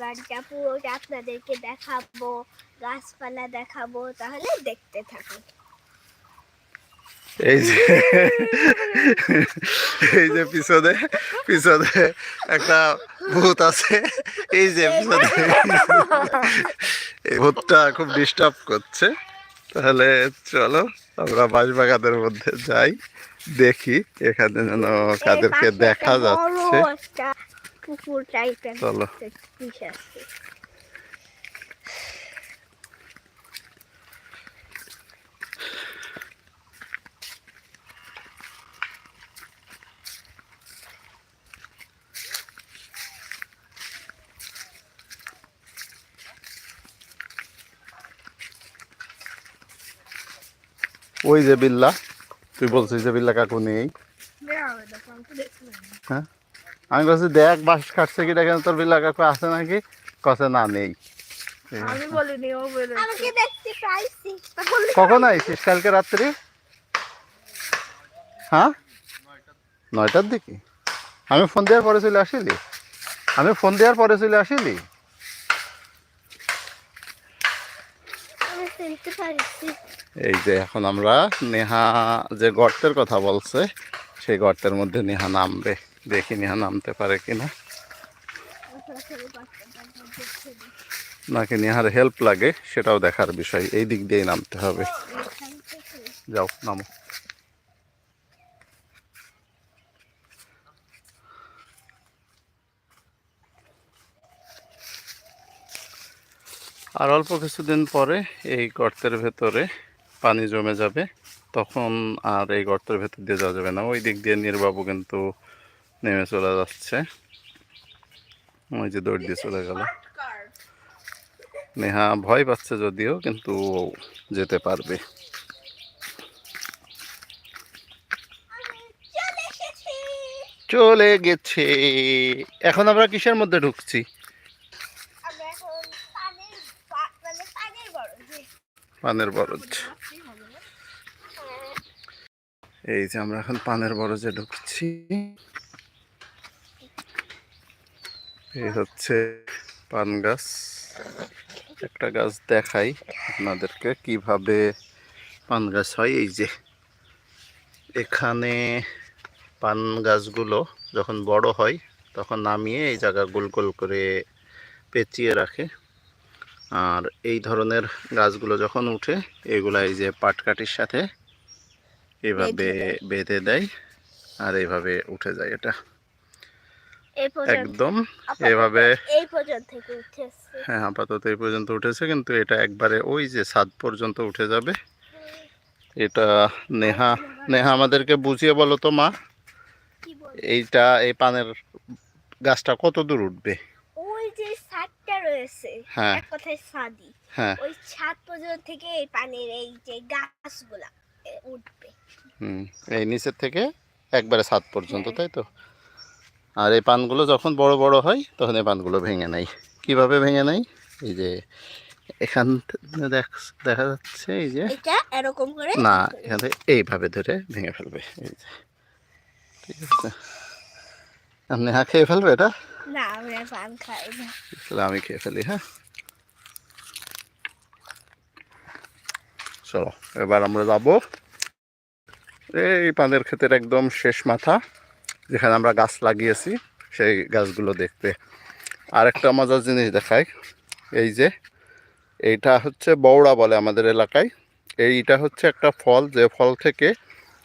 গানটা পুরোটা আপনাদেরকে দেখাবো গাছপালা দেখাবো তাহলে দেখতে থাকুন। এই যে এই যে পিছনে পিছনে একটা ভূত আছে। এই যে পিছনে। এই ভূতটা খুব ডিস্টার্ব করছে। তাহলে চলো আমরা বাঁশবাগানের মধ্যে যাই দেখি এখানে যেন কাদেরকে দেখা যাচ্ছে। পুকুর টাইপের চলো। ওই যে বিল্লা তুই বলছিস যে বিল্লা কাকু নেই। হ্যাঁ? আমি বলছি দেখ বাঁশ কাটছে কি দেখেন তোর বিল্লা কাকু আছে নাকি? কছে না নেই। আমি বলিনি ও বলে আমাকে দেখতে পাইছি? তাহলে কখন আইছিস? কালকে রাত্রি? হ্যাঁ? নয়টার দিকে। আমি ফোন দেওয়ার পরে চলে আসিলি? আমি ফোন দেওয়ার পরে চলে আসিলি? এই যে এখন আমরা নেহা যে গর্তের কথা বলছে সেই গর্তের মধ্যে নেহা নামবে। দেখি নেহা নামতে পারে কিনা। নাকি নেহার হেল্প লাগে, সেটাও দেখার বিষয়। এই দিক দিয়েই নামতে হবে। যাও, নামো। আর অল্প কিছুদিন পরে এই গর্তের ভেতরে পানি জমে যাবে, তখন আর এই গর্তের ভেতর দিয়ে যাওয়া যাবে না। ওই দিক দিয়ে নির্বাবু কিন্তু নেমে চলে যাচ্ছে। ওই যে দৌড় দিয়ে চলে গেল। নেহা ভয় পাচ্ছে যদিও কিন্তু যেতে পারবে। চলে গেছে। এখন আমরা কিসের মধ্যে ঢুকছি? মানে পানের বরজ। এই যে আমরা এখন পানের বরজে ঢুকছি। এই হচ্ছে পান গাছ। একটা গাছ দেখাই আপনাদেরকে কীভাবে পান গাছ হয়। এই যে এখানে পান গাছগুলো যখন বড় হয় তখন নামিয়ে এই জায়গা গোল গোল করে পেঁচিয়ে রাখে। আর এই ধরনের গাছগুলো যখন উঠে এগুলা এই যে পাটকাঠির সাথে এভাবে বেঁধে দেয়। আর এইভাবে উঠে যায় এটা। একদম এভাবে এই পর্যন্ত উঠেছে। হ্যাঁ আপাতত এই পর্যন্ত উঠেছে কিন্তু এটা একবারে ওই যে ছাদ পর্যন্ত উঠে যাবে। এটা নেহা নেহা আমাদেরকে বুঝিয়ে বলো তো মা এইটা এই পানের গাছটা কত দূর উঠবে? ওই যে ছাদটা রয়েছে হ্যাঁ। এক কথায় ছাদি হ্যাঁ। ওই ছাদ পর্যন্ত থেকে এই পানির এই যে গাছগুলা উঠবে। হুম এই নিচের থেকে একবারে ছাদ পর্যন্ত তাই তো? আর এই পানগুলো যখন বড় বড় হয় তখন এই পানগুলো ভেঙে নেয়। কীভাবে ভেঙে নেয়? এই যে এখান দেখ- দেখা যাচ্ছে এই যে এরকম করে না এখান থেকে এইভাবে ধরে ভেঙে ফেলবে। এই যে ঠিক আছে। আপনি নেহা খেয়ে ফেলবে এটা? না আমরা পান খাই না। তাহলে আমি খেয়ে ফেলি হ্যাঁ? চলো এবার আমরা যাব। এই পানের ক্ষেতের একদম শেষ মাথা। যেখানে আমরা গাছ লাগিয়েছি, সেই গাছগুলো দেখতে। আর একটা মজার জিনিস দেখায় এই যে এইটা হচ্ছে বৌড়া বলে আমাদের এলাকায়। এইটা হচ্ছে একটা ফল, যে ফল থেকে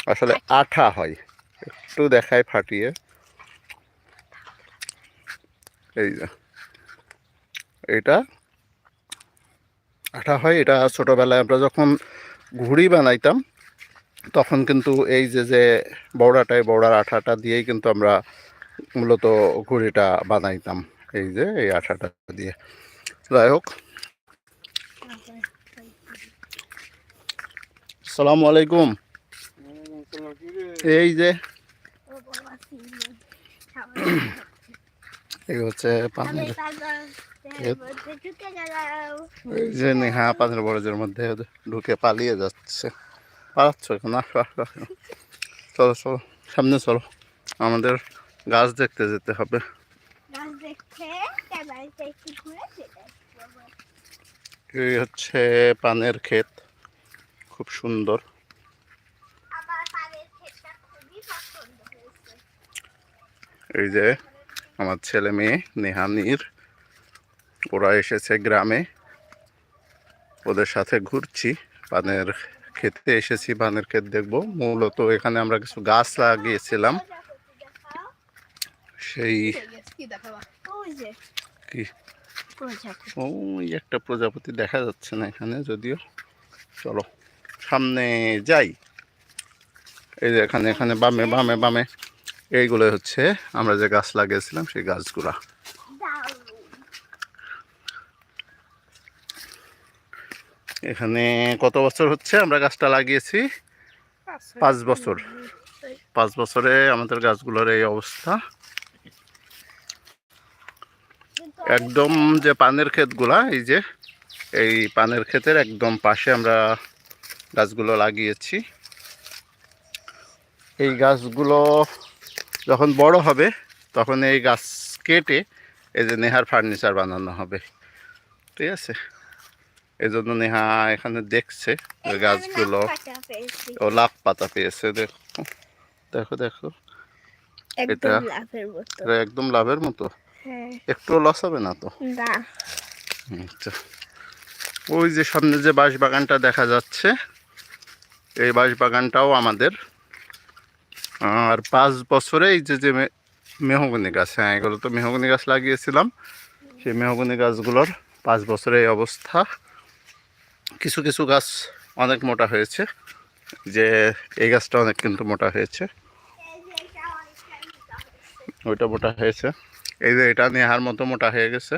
আসলে আঠা হয়। একটু দেখায় ফাটিয়ে। এই যে এটা আঠা হয়, এটা ছোটোবেলায় আমরা যখন ঘুড়ি বানাইতাম তখন কিন্তু এই যে যে বৌড়াটায় বৌড়ার আঠাটা দিয়েই কিন্তু আমরা মূলত ঘুড়িটা বানাইতাম এই যে এই আঠাটা দিয়ে। যাই হোক। সালামু আলাইকুম। এই যে। এই হচ্ছে পানের এই যে নেহা পানের বরজের মধ্যে ঢুকে পালিয়ে যাচ্ছে। পালাচ্ছ এখন। চলো চলো সামনে চলো। আমাদের গাছ দেখতে যেতে হবে। এই হচ্ছে পানের ক্ষেত। খুব সুন্দর। এই যে আমার ছেলে মেয়ে নেহানির ওরা এসেছে গ্রামে। ওদের সাথে ঘুরছি পানের ক্ষেতে এসেছি পানের ক্ষেত দেখব। মূলত এখানে আমরা কিছু গাছ লাগিয়েছিলাম। সেই কি? একটা প্রজাপতি দেখা যাচ্ছে না এখানে যদিও। চলো, সামনে যাই। এই যে এখানে এখানে বামে বামে বামে। এইগুলো হচ্ছে আমরা যে গাছ লাগিয়েছিলাম, সেই গাছগুলা। এখানে কত বছর হচ্ছে? আমরা গাছটা লাগিয়েছি। পাঁচ বছর। পাঁচ বছরে আমাদের গাছগুলোর এই অবস্থা। একদম যে পানের ক্ষেতগুলা, এই যে, এই পানের ক্ষেতের একদম পাশে আমরা গাছগুলো লাগিয়েছি। এই গাছগুলো যখন বড় হবে, তখন এই গাছ কেটে এই যে নেহার ফার্নিচার বানানো হবে। ঠিক আছে? এই জন্য নেহা এখানে দেখছে ওই গাছগুলো। ও লাভ পাতা পেয়েছে দেখো। দেখো দেখো। একদম এটা- লাভের মতো। এটা একদম লাভের মতো। হ্যাঁ। একটু লস হবে না তো? আচ্ছা ওই যে সামনে যে বাঁশ বাগানটা দেখা যাচ্ছে এই বাঁশ বাগানটাও আমাদের। আর পাঁচ বছরে এই যে যে মেহগনি গাছ হ্যাঁ এগুলো তো মেহগনি গাছ লাগিয়েছিলাম। সেই মেহগনি গাছগুলোর পাঁচ বছরে এই অবস্থা। কিছু কিছু গাছ অনেক মোটা হয়েছে, যে এই গাছটা অনেক কিন্তু মোটা হয়েছে। ওইটা মোটা হয়েছে। এই যে এটা নেহার মতো মোটা হয়ে গেছে।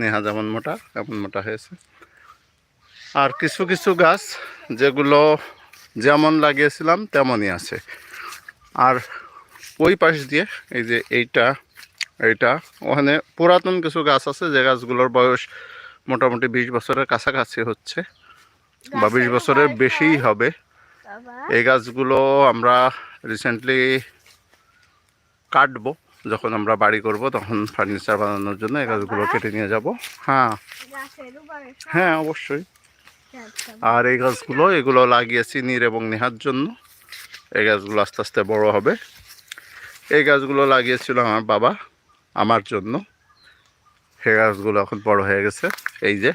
নেহা যেমন মোটা এমন মোটা হয়েছে। আর কিছু কিছু গাছ যেগুলো যেমন লাগিয়েছিলাম, তেমনই আছে। আর ওই পাশ দিয়ে এই যে এইটা এইটা, ওখানে পুরাতন কিছু গাছ আছে, যে গাছগুলোর বয়স মোটামুটি বিশ বছরের কাছাকাছি হচ্ছে বা বিশ বছরের বেশিই হবে। এই গাছগুলো আমরা রিসেন্টলি কাটবো। যখন আমরা বাড়ি করব তখন ফার্নিচার বানানোর জন্য এই গাছগুলো কেটে নিয়ে যাব। হ্যাঁ। হয়। হ্যাঁ অবশ্যই। আচ্ছা, আর এই গাছগুলো এগুলো লাগিয়েছি নীর এবং নেহার জন্য। এই গাছগুলো আস্তে আস্তে বড় হবে। এই গাছগুলো লাগিয়েছিল আমার বাবা আমার জন্য। সেই গাছগুলো এখন বড় হয়ে গেছে। এই যে,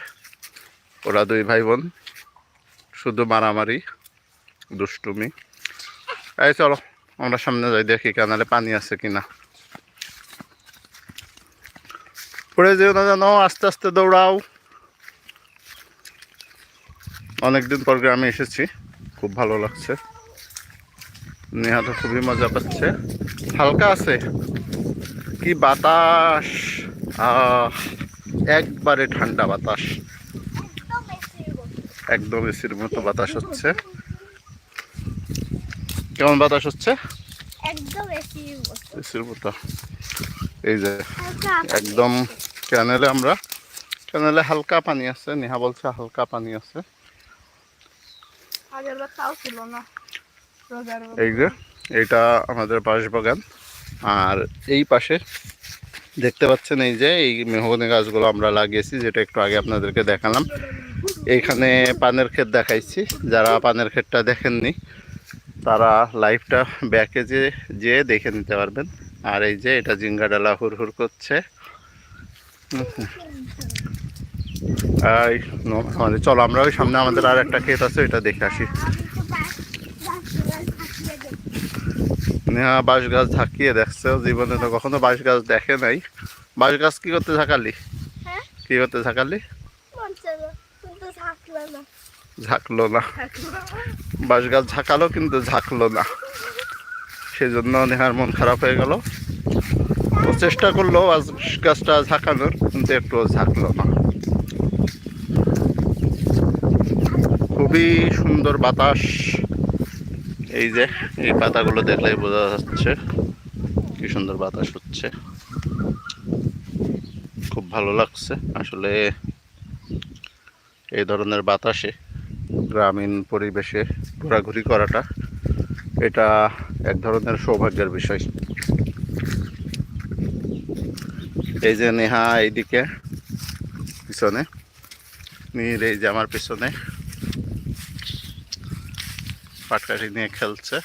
ওরা দুই ভাই বোন, শুধু মারামারি, দুষ্টুমি। এই চলো, আমরা সামনে যাই, দেখি কানালে পানি আছে কিনা। পড়ে যেও না জানো, আস্তে আস্তে দৌড়াও। অনেকদিন পর গ্রামে এসেছি, খুব ভালো লাগছে। নেহা তো খুবই মজা পাচ্ছে। হালকা আছে, কি বাতাস। একবারে ঠান্ডা বাতাস। একদম এসির মতো। বাতাস হচ্ছে। কেমন বাতাস হচ্ছে? এসির মতো। এই যে একদম ক্যানেলে আমরা ক্যানেলে হালকা পানি আছে নেহা বলছে হালকা পানি আছে। এই যে এইটা আমাদের বাঁশবাগান। আর এই পাশে দেখতে পাচ্ছেন এই যে, এই মেহগনি গাছগুলো আমরা লাগিয়েছি, যেটা একটু আগে আপনাদেরকে দেখালাম। এইখানে পানের ক্ষেত দেখাইছি, যারা পানের ক্ষেতটা দেখেননি, তারা লাইভটা ব্যাকে যে যে দেখে নিতে পারবেন। আর এই যে, এটা জিঙ্গা ডালা হুর হুর করছে ন- আমাদের চলো, আমরা ওই সামনে আমাদের আর একটা ক্ষেত আছে এটা দেখে আসি আমি তো গাছ গাছগুলো থাকিয়ে দেখি নেহা বাঁশ গাছ ঝাঁকিয়ে দেখছে জীবনে তো কখনো বাঁশ গাছ দেখে নাই। বাঁশ গাছ কি করতে ঝাঁকালি হ্যাঁ? কি করতে ঝাঁকালি ঝাঁকলো না। বাঁশ গাছ ঝাঁকালো কিন্তু ঝাঁকলো না। সেই জন্য নেহার মন খারাপ হয়ে গেল। ও চেষ্টা করল বাঁশ গাছটা ঝাঁকানোর কিন্তু একটু ঝাঁকলো না। খুবই সুন্দর বাতাস। এই যে, এই পাতাগুলো দেখলেই বোঝা যাচ্ছে কি সুন্দর বাতাস হচ্ছে। খুব ভালো লাগছে আসলে এই ধরনের বাতাসে গ্রামীণ পরিবেশে ঘোরাঘুরি করাটা, এটা এক ধরনের সৌভাগ্যের বিষয়। এই যে নেহা এইদিকে পিছনে নীর এই যে আমার পিছনে। পাটকাঠি নিয়ে খেলছে।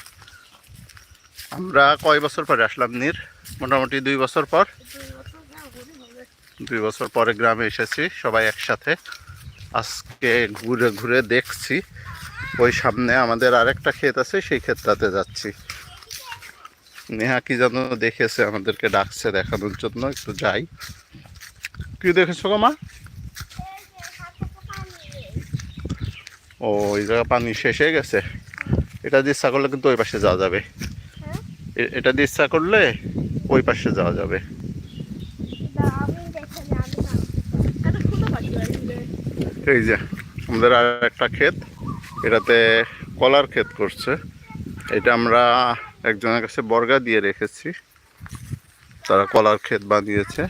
আমরা কয় বছর পরে আসলাম নির? মোটামুটি দুই বছর পর। দুই বছর পরে গ্রামে এসেছি, সবাই একসাথে। আজকে ঘুরে ঘুরে দেখছি। ওই সামনে আমাদের আরেকটা ক্ষেত আছে, সেই ক্ষেতটাতে যাচ্ছি। নেহা কি যেন দেখেছে, আমাদেরকে ডাকছে দেখানোর জন্য, একটু যাই। কি দেখেছ গো মা? ও ওই জায়গা পানি শেষ হয়ে গেছে। এটা দিয়ে ইচ্ছা করলে কিন্তু ওই পাশে যাওয়া যাবে। হ্যাঁ? এটা দিয়ে ইচ্ছা করলে ওই পাশে যাওয়া যাবে। এই যে আমাদের আর একটা ক্ষেত। এটাতে কলার ক্ষেত করছে। এটা আমরা একজনের কাছে বর্গা দিয়ে রেখেছি। তারা কলার ক্ষেত বানিয়েছে।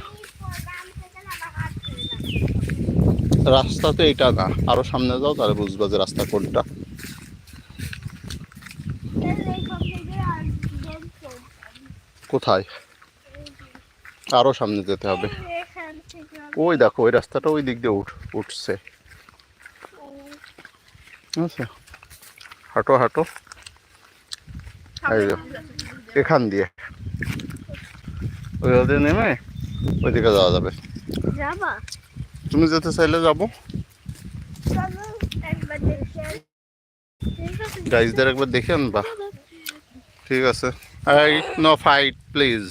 রাস্তা তো এইটা না। আরও সামনে যাও তাহলে বুঝবা যে রাস্তা কোনটা। কোথায়? আরও সামনে যেতে হবে। ওই দেখো ওই রাস্তাটা ওই দিক দিয়ে উঠ উঠছে। আচ্ছা। হাঁটো হাঁটো। এখান দিয়ে। ওই দিয়ে নেমে ওইদিকে যাওয়া যাবে। তুমি যেতে চাইলে যাব। গাইজদের একবার দেখে আনবা। ঠিক আছে। I no fight please.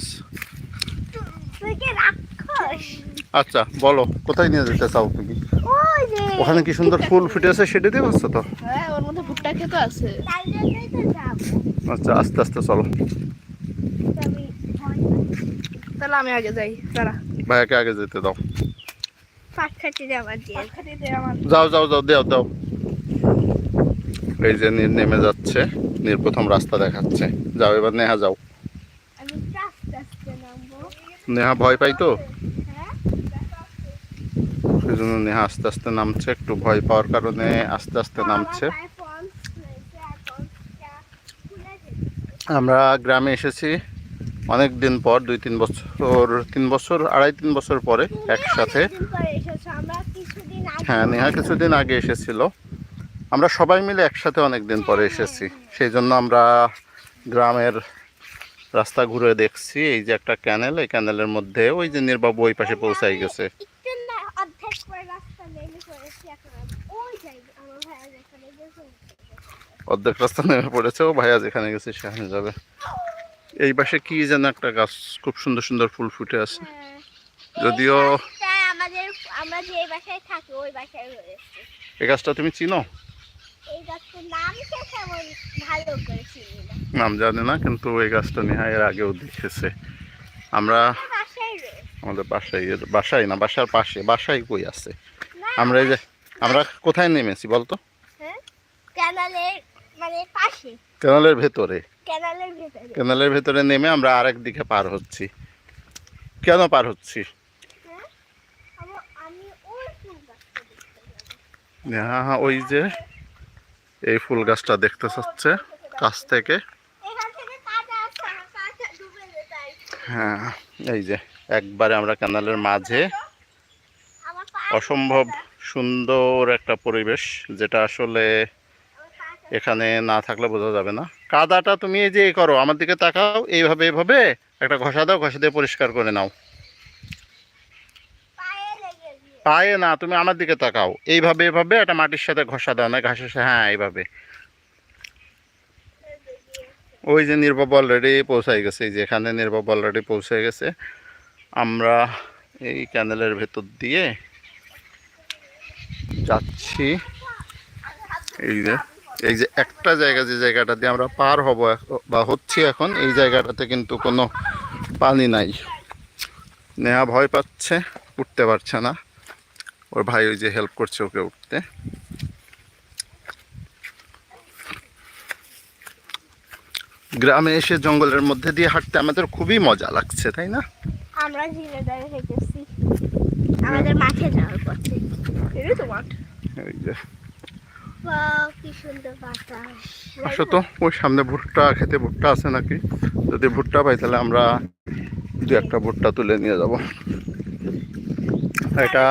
আচ্ছা বলো কোথায় নিয়ে যেতে চাও তুমি? ওখানে কি সুন্দর ফুল ফুটেছে সেটা দিয়ে বসছো তো? হ্যাঁ আছে। আচ্ছা আস্তে আস্তে চলো। তাহলে আমি আগে যাই দাঁড়া। ভাইয়াকে আগে যেতে দাও। যাও যাও যাও দাও দাও। এই যে নেমে যাচ্ছে নীর প্রথম রাস্তা দেখাচ্ছে। যাও এবার নেহা যাও আমি আস্তে আস্তে নামবো নেহা ভয় পাই তো? সেই জন্য নেহা আস্তে আস্তে নামছে, একটু ভয় পাওয়ার কারণে আস্তে আস্তে নামছে। আমার গ্রামে এসেছি অনেক দিন পর, দুই তিন বছর তিন বছর, আড়াই তিন বছর পরে একসাথে। হ্যাঁ নেহা কিছুদিন আগে এসেছিল। আমরা সবাই মিলে একসাথে অনেক দিন পরে এসেছি। সেই জন্য আমরা গ্রামের রাস্তা ঘুরে দেখছি এই যে একটা ক্যানেল এই ক্যানেলের মধ্যে ওই যে নির্বাবু ওই পাশে পৌঁছাই গেছে। অর্ধেক রাস্তা নেমে পড়েছি ও ভাইয়া যেখানে গেছে সেখানে যাবে। এই পাশে কি যেন একটা গাছ খুব সুন্দর সুন্দর ফুল ফুটে আছে। হ্যাঁ। যদিও এই গাছটা আমাদের আমরা যে বাসায় থাকি ওই বাসায় রয়েছে। এই গাছটা তুমি চিনো? এই গাছটার নাম ভালো করে চিনি নাম জানে না কিন্তু এই গাছটা নেহা এর আগেও দেখেছে। আমরা আমাদের বাসায় বাসায় না বাসার পাশে বাসায় কই আছে? আমরা এই যে আমরা কোথায় নেমেছি বলতো? হ্যাঁ? ক্যানালের মানে ক্যানেলের ভেতরে। ক্যানালের ভেতরে। নেমে আমরা আরেক দিকে পার হচ্ছি। কেন পার হচ্ছি? হ্যাঁ? যাব নেহা ওই যে এই ফুল গাছটা দেখতে চাচ্ছে কাছ থেকে কাটা আছে আমার পাটা ডুবে যেতাই হ্যাঁ এই যে, একবারে আমরা ক্যানালের মাঝে। অসম্ভব সুন্দর একটা পরিবেশ, যেটা আসলে এখানে না থাকলে বোঝা যাবে না। কাদাটা তুমি এই যে করো, আমার দিকে তাকাও, এইভাবে এইভাবে, একটা ঘষা দাও, ঘষা দিয়ে পরিষ্কার করে নাও। পায়ে না, তুমি আমার দিকে তাকাও। এইভাবে এইভাবে, একটা মাটির সাথে ঘষা দাও, না ঘাসের হ্যাঁ এইভাবে। ওই যে নির্বাব অলরেডি পৌঁছাই গেছে, এই যে নির্বাব অলরেডি পৌঁছে গেছে। আমরা এই ক্যানেলের ভেতর দিয়ে যাচ্ছি। এই যে এই যে একটা জায়গা, যে জায়গাটা দিয়ে আমরা পার হব বা হচ্ছি এখন, এই জায়গাটাতে কিন্তু কোনো পানি নাই। নেহা ভয় পাচ্ছে, উঠতে পারছে না। ওর ভাই ওই যে হেল্প করছে ওকে উঠতে। গ্রামে এসে জঙ্গলের মধ্যে দিয়ে হাঁটতে আমাদের খুবই মজা লাগছে তাই না? আমরা ঝিলে দাঁড়িয়ে হেঁটেছি আমাদের মাঠে যাওয়ার পথে। এই তো মাঠ। এই যে। বাহ, কি সুন্দর বাতাস। আসো তো ওই সামনে ভুট্টা খেতে ভুট্টা আছে নাকি? যদি ভুট্টা পাই তাহলে আমরা দু একটা ভুট্টা তুলে নিয়ে যাব। এটা?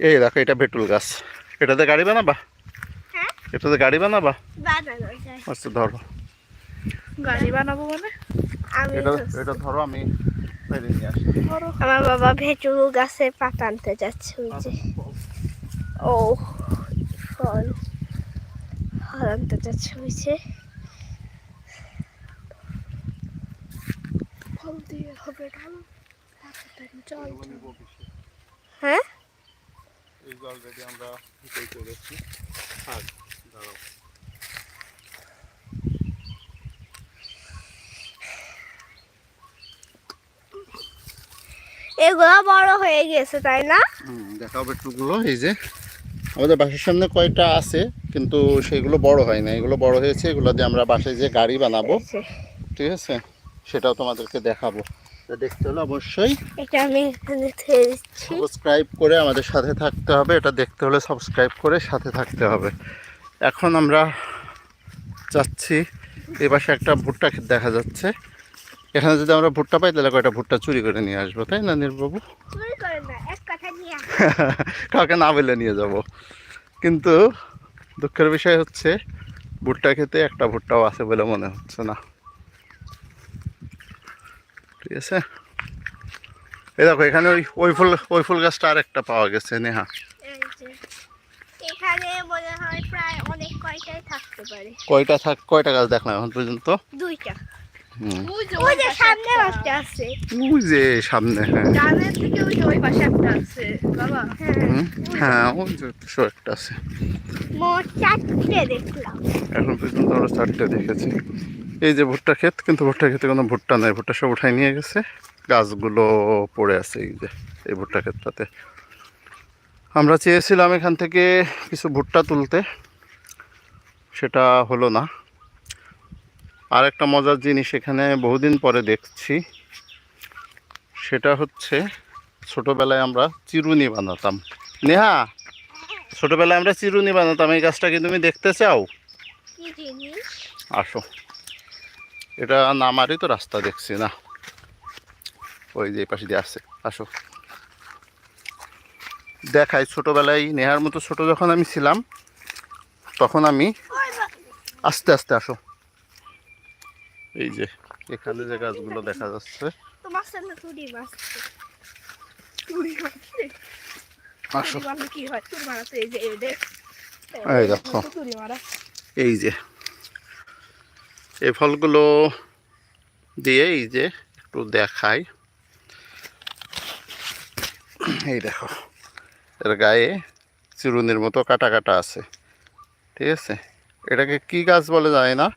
এই দেখো এটা বেটুল গাছ। এটাতে গাড়ি বানাবা? এটাতে গাড়ি বানাবা। আচ্ছা ধরো। গাড়ি বানাবো মানে? এটা এটা ধরো আমি বাইরে নিয়ে আসি। আমার বাবা ভেটু গাছে পাতা আনতে যাচ্ছে ওই যে। ও ফল ফল আনতে যাচ্ছে ওই যে। ফল দিয়ে হবে ঢাল। চল হ্যাঁ? এই অলরেডি আমরা এগুলো বড় হয়ে গেছে তাই না? দেখাও বেটুলগুলো এই যে। আমাদের বাসার সামনে কয়টা আছে কিন্তু সেগুলো বড় হয় না। এগুলো বড় হয়েছে এগুলো দিয়ে আমরা বাসায় যে গাড়ি বানাবো ঠিক আছে? সেটাও তোমাদেরকে দেখাবো। দেখতে হলে অবশ্যই এটা আমি সাবস্ক্রাইব করে আমাদের সাথে থাকতে হবে। এটা দেখতে হলে সাবস্ক্রাইব করে সাথে থাকতে হবে। এখন আমরা যাচ্ছি। এই পাশে একটা ভুট্টা ক্ষেত দেখা যাচ্ছে। এখানে যদি আমরা ভুট্টা পাই তাহলে কয়টা ভুট্টা চুরি করে নিয়ে আসব তাই না নির্বাবু। কাউকে না বলে নিয়ে যাব। কিন্তু দুঃখের বিষয় হচ্ছে ভুট্টা খেতে একটা ভুট্টাও আছে বলে মনে হচ্ছে না। ঠিক আছে? এই দেখো এখানে ওই ওই ফুল ওই ফুল গাছটা আর একটা পাওয়া গেছে নেহা। এখানে মনে হয় প্রায় অনেক কয়টাই থাকতে পারে। কয়টা থাক কয়টা গাছ দেখলাম এখন পর্যন্ত? দুইটা। ওই যে সামনে একটা। একটা আছে। ওই যে সামনে হ্যাঁ। ডানের থেকে ওই ওই পাশে একটা আছে। বাবা। হ্যাঁ ওই যে একটা আছে। মোট চারটে দেখলাম। এখন পর্যন্ত আমরা চারটে দেখেছি। এই যে ভুট্টা ক্ষেত কিন্তু ভুট্টা ক্ষেতে কোনো ভুট্টা নাই। ভুট্টা সব উঠাই নিয়ে গেছে। গাছগুলো পড়ে আছে এই যে এই ভুট্টা ক্ষেতটাতে। আমরা চেয়েছিলাম এখান থেকে কিছু ভুট্টা তুলতে। সেটা হলো না। আর একটা মজার জিনিস এখানে বহুদিন পরে দেখছি। সেটা হচ্ছে ছোটোবেলায় আমরা চিরুনি বানাতাম। নেহা ছোটোবেলায় আমরা চিরুনি বানাতাম। এই গাছটা কি তুমি দেখতে চাও? আসো। এটা নামারই তো রাস্তা দেখছি না। ওই যে এই পাশে দিয়ে আসছে। আসো। দেখাই ছোটোবেলায় নেহার মতো ছোট যখন আমি ছিলাম তখন আমি আস্তে আস্তে আসো। এই যে এখানে যে গাছগুলো দেখা যাচ্ছে। আসো। এই দেখো। এই যে এই ফলগুলো দিয়ে এই যে একটু দেখাই। এই দেখো। এর গায়ে চিরুনির মতো কাটা কাটা আছে। ঠিক আছে? এটাকে কি গাছ বলে জানি না।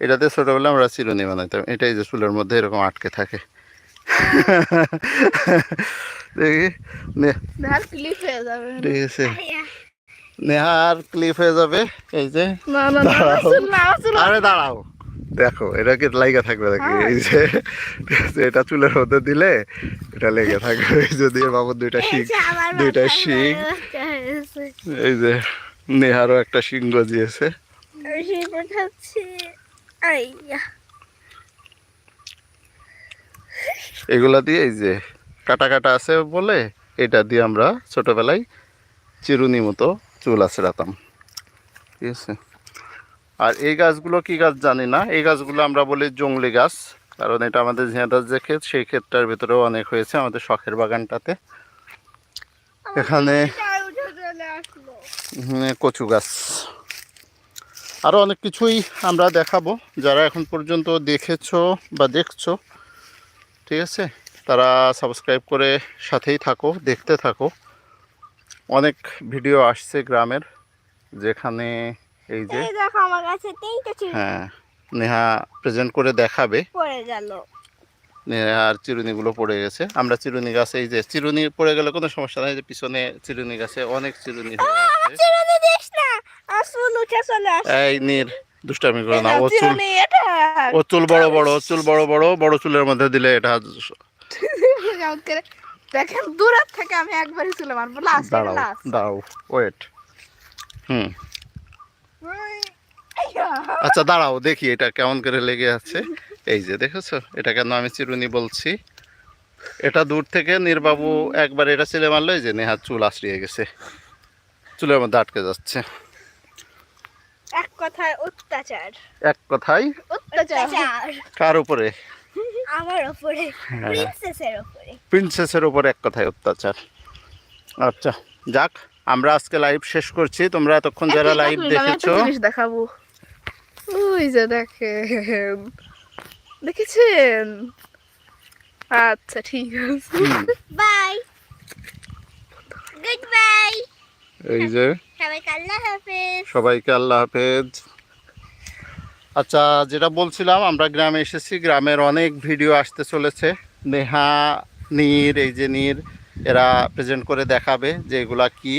এটাতে ছোটোবেলা আমরা চিরুনি বানাইতাম। এটাই যে চুলের মধ্যে এরকম আটকে থাকে। দেখি? ঠিক আছে। নেহার ক্লিপ হয়ে যাবে। এই যে। না না না না আমার আরে দাঁড়াও। দেখো এটা কি লাইগা থাকবে নাকি? হ্যাঁ। এই যে এটা চুলের মধ্যে দিলে এটা লেগে থাকবে। এই যে দিয়ে বাবুর দুইটা শিং দুইটা শিং। এই যে নেহারও একটা শিং গজিয়েছে। এগুলা দিয়ে এই যে কাটা কাটা আছে বলে এটা দিয়ে আমরা ছোটবেলায় চিরুনি মতো চুল আছড়াতাম। ঠিক আছে? আর এই গাছগুলো কি গাছ জানি না, এই গাছগুলো আমরা বলি জংলি গাছ, কারণ এটা আমাদের ঝিঁয়াটার যে ক্ষেত, সেই ক্ষেতটার ভিতরেও অনেক হয়েছে আমাদের শখের বাগানটাতে। এখানে কচু গাছ। আরও অনেক কিছুই আমরা দেখাবো, যারা এখন পর্যন্ত দেখেছ বা দেখছ, ঠিক আছে? তারা সাবস্ক্রাইব করে সাথেই থাকো, দেখতে থাকো। অনেক ভিডিও আসছে গ্রামের, যেখানে এই যে। দেখো আমার কাছে তিনটে চিড়ি। হ্যাঁ নেহা প্রেজেন্ট করে দেখাবে। পড়ে গেল। নেহার চিরুনিগুলো পড়ে গেছে। আমরা চিরুনি গাছে এই যে চিরুনি পড়ে গেলে কোনো সমস্যা নাই যে পিছনে চিরুনি গাছে অনেক চিরুনি চিরুনি দিস না। আর চুল উঠে চলে আসে। এই নীর দুষ্টামি করে না ও চুল ও চুল বড় বড় ও চুল বড় বড় বড় চুলের মধ্যে দিলে এটা দেখেন দূরের থেকে আমি একবারই ছিল মারবো। লাস্ট দাঁড়াও লাস্ট দাঁড়াও ওয়েট হুম। আচ্ছা দাঁড়াও দেখি এটা কেমন করে লেগে আছে। এই যে দেখেছ? এটা কেন আমি চিরুনি বলছি। এটা দূর থেকে নীরবাবু একবার এটা ছেলে মারলো এই যে নেহার চুল আশ্রিয়ে গেছে। চুলের মধ্যে আটকে যাচ্ছে। এক কথায় অত্যাচার। এক কথায় অত্যাচার। কার উপরে? আমার হ্যাঁ। প্রিন্সেসের ওপরে প্রিন্সেসের উপরে এক কথায় অত্যাচার। আচ্ছা যাক। আমরা আজকে লাইভ শেষ করছি। তোমরা এতক্ষণ যারা লাইভ দেখেছ দেখাবো। ওই যে দেখেন। দেখেছেন? আচ্ছা ঠিক আছে। বাই গুড বাই এই যে। সবাইকে আল্লাহ হাফেজ। সবাইকে আল্লাহ হাফেজ। আচ্ছা যেটা বলছিলাম আমরা গ্রামে এসেছি। গ্রামের অনেক ভিডিও আসতে চলেছে। নেহা নীর এই যে নীর। এরা প্রেজেন্ট করে দেখাবে যে এগুলা কি।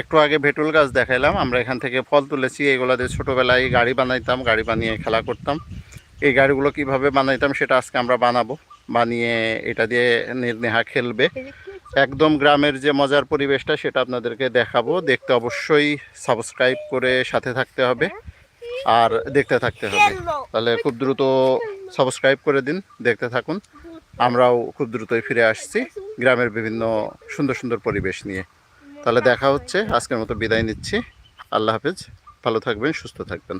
একটু আগে ভেটুল গাছ দেখাইলাম, আমরা এখান থেকে ফল তুলেছি, এগুলা দিয়ে ছোটোবেলায় গাড়ি বানাইতাম, গাড়ি বানিয়ে খেলা করতাম। এই গাড়িগুলো কীভাবে বানাইতাম সেটা আজকে আমরা বানাবো। বানিয়ে এটা দিয়ে নীর নেহা খেলবে। একদম গ্রামের যে মজার পরিবেশটা সেটা আপনাদেরকে দেখাবো। দেখতে অবশ্যই সাবস্ক্রাইব করে সাথে থাকতে হবে আর দেখতে থাকতে হবে। তাহলে খুব দ্রুত সাবস্ক্রাইব করে দিন, দেখতে থাকুন। আমরাও খুব দ্রুতই ফিরে আসছি গ্রামের বিভিন্ন সুন্দর সুন্দর পরিবেশ নিয়ে। তাহলে দেখা হচ্ছে, আজকের মতো বিদায় নিচ্ছি। আল্লাহ হাফেজ, ভালো থাকবেন, সুস্থ থাকবেন।